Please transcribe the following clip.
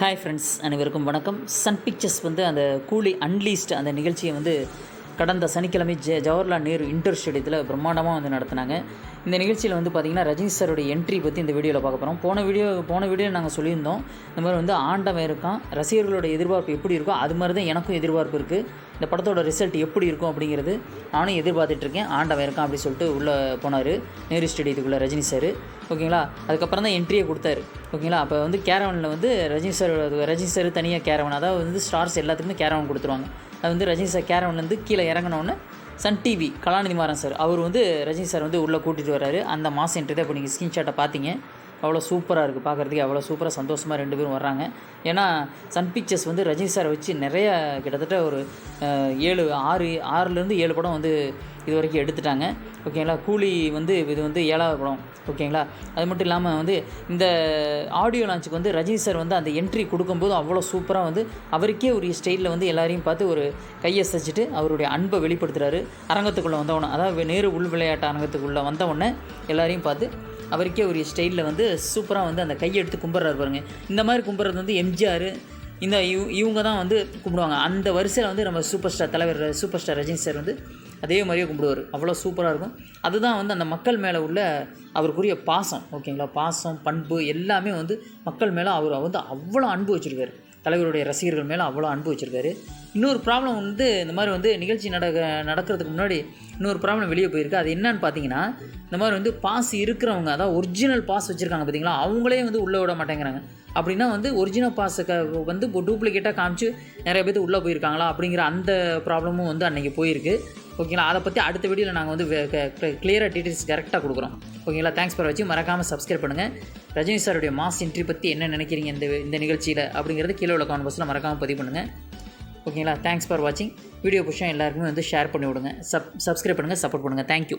Hi friends அனைவருக்கும் வணக்கம். Sun pictures வந்து அந்த கூலி அன்லீஸ்ட் அந்த நிகழ்ச்சியை வந்து கடந்த சனிக்கிழமை ஜெ ஜவஹர்லால் நேரு இன்டர் ஸ்டேடியத்தில் பிரம்மாண்டமாக வந்து நடத்தினாங்க. இந்த நிகழ்ச்சியில் வந்து பார்த்திங்கன்னா ரஜினி சாரோட என்ட்ரி பற்றி இந்த வீடியோவில் பார்க்க போகிறோம் போன வீடியோ போன வீடியோ நாங்கள் சொல்லியிருந்தோம். இந்த மாதிரி வந்து ஆண்டவன் இருக்கான் ரசிகர்களோட எதிர்பார்ப்பு எப்படி இருக்கோ அது மாதிரி தான் எனக்கும் எதிர்பார்ப்பு இருக்குது இந்த படத்தோட ரிசல்ட் எப்படி இருக்கும் அப்படிங்கிறது நானும் எதிர்பார்த்துட்ருக்கேன் ஆண்டவன் இருக்கான் அப்படின்னு சொல்லிட்டு உள்ளே போனார் நேரு ஸ்டேடியத்துக்குள்ளே ரஜினி சார். ஓகேங்களா? அதுக்கப்புறம் தான் என்ட்ரியை கொடுத்தாரு. ஓகேங்களா? அப்போ வந்து கேரவனில் வந்து ரஜினி சார் ரஜினி சார் தனியாக கேரவன் அதாவது வந்து ஸ்டார்ஸ் எல்லாத்துக்குமே கேரவன் கொடுத்துருவாங்க. அது வந்து ரஜினி சார் கேரவன்லேருந்து கீழே இறங்கினோன்னு Sun TV Kalanithi Maran sir அவர் வந்து ரஜினி சார் வந்து உள்ளே கூட்டிகிட்டு வர்றாரு. அந்த மாஸ் என்ட்ரி தான் இப்போ நீங்கள் ஸ்க்ரீன்ஷாட்டை பார்த்தீங்க. அவ்வளோ சூப்பராக இருக்குது பார்க்குறதுக்கு அவ்வளோ சூப்பராக சந்தோஷமாக ரெண்டு பேரும் வர்றாங்க. ஏன்னா சன் பிக்சர்ஸ் வந்து ரஜினி சாரை வச்சு நிறைய கிட்டத்தட்ட ஒரு ஏழு ஆறு ஆறுலேருந்து ஏழு படம் வந்து இது வரைக்கும் எடுத்துட்டாங்க. ஓகேங்களா கூலி வந்து இது வந்து ஏழாவது படம். ஓகேங்களா அது மட்டும் இல்லாமல் வந்து இந்த ஆடியோ லான்ச்சுக்கு வந்து ரஜினி சார் வந்து அந்த என்ட்ரி கொடுக்கும்போது அவ்வளோ சூப்பராக வந்து அவருக்கே ஒரு ஸ்டைலில் வந்து எல்லாரையும் பார்த்து ஒரு கையை சச்சிட்டு அவருடைய அன்பை வெளிப்படுத்துகிறாரு அரங்கத்துக்குள்ளே வந்தவொடனே அதாவது நேரு உள் விளையாட்டு அரங்கத்துக்குள்ளே வந்தவொடனே எல்லாரையும் பார்த்து அவருக்கே ஒரு ஸ்டைலில் வந்து சூப்பராக வந்து அந்த கையை எடுத்து கும்பிட்றாரு பாருங்க. இந்த மாதிரி கும்பிட்றது வந்து எம்ஜிஆர் இந்த இவ இவங்க தான் வந்து கும்பிடுவாங்க. அந்த வரிசையில் வந்து நம்ம சூப்பர் ஸ்டார் தலைவர் சூப்பர் ஸ்டார் ரஜினி சார் வந்து அதே மாதிரியே கும்பிடுவார். அவ்வளோ சூப்பராக இருக்கும். அதுதான் வந்து அந்த மக்கள் மேலே உள்ள அவருக்குரிய பாசம் ஓகேங்களா பாசம் பண்பு எல்லாமே வந்து மக்கள் மேலே அவர் வந்து அவ்வளோ அன்பு வச்சுருக்காரு. தலைவருடைய ரசிகர்கள் மேலே அவ்வளோ அன்பு வச்சுருக்காரு. இன்னொரு ப்ராப்ளம் வந்து இந்த மாதிரி வந்து நிகழ்ச்சி நடக்க நடக்கிறதுக்கு முன்னாடி இன்னொரு ப்ராப்ளம் வெளியே போயிருக்கு. அது என்னன்னு பார்த்தீங்கன்னா இந்த மாதிரி வந்து பாஸ் இருக்கிறவங்க அதாவது ஒரிஜினல் பாஸ் வச்சுருக்காங்க பார்த்தீங்களா அவங்களே வந்து உள்ளே விட மாட்டேங்கிறாங்க. அப்படின்னா வந்து ஒரிஜினல் பாஸுக்கு வந்து இப்போ டூப்ளிகேட்டாக காமிச்சு நிறைய பேர் உள்ளே போயிருக்காங்களா அப்படிங்கிற அந்த ப்ராப்ளமும் வந்து அன்றைக்கி போயிருக்கு. ஓகேங்களா? அதை பற்றி அடுத்த வீடியோவில் நாங்கள் வந்து கிளியராக டீட்டெயில்ஸ் கரெக்டாக கொடுக்குறோம். ஓகேங்களா? தேங்க்ஸ் ஃபார் வச்சு மறக்காமல் சப்ஸ்கிரைப் பண்ணுங்கள் ரஜினி சாருடைய மாஸ் என்ட்ரி பற்றி என்ன நினைக்கிறீங்க இந்த இந்த நிகழ்ச்சியில் அப்படிங்கிறது கீழே உள்ள கமெண்ட் பாக்ஸில் மறக்காமல் பதிவு பண்ணுங்கள் ஓகேங்களா? தேங்க்ஸ் ஃபார் வாட்சிங் வீடியோ புஷம் எல்லாருக்குமே வந்து ஷேர் பண்ணி விடுங்க. சப் சப்ஸ்கிரைப் பண்ணுங்கள் சப்போர்ட் பண்ணுங்கள் தேங்க்யூ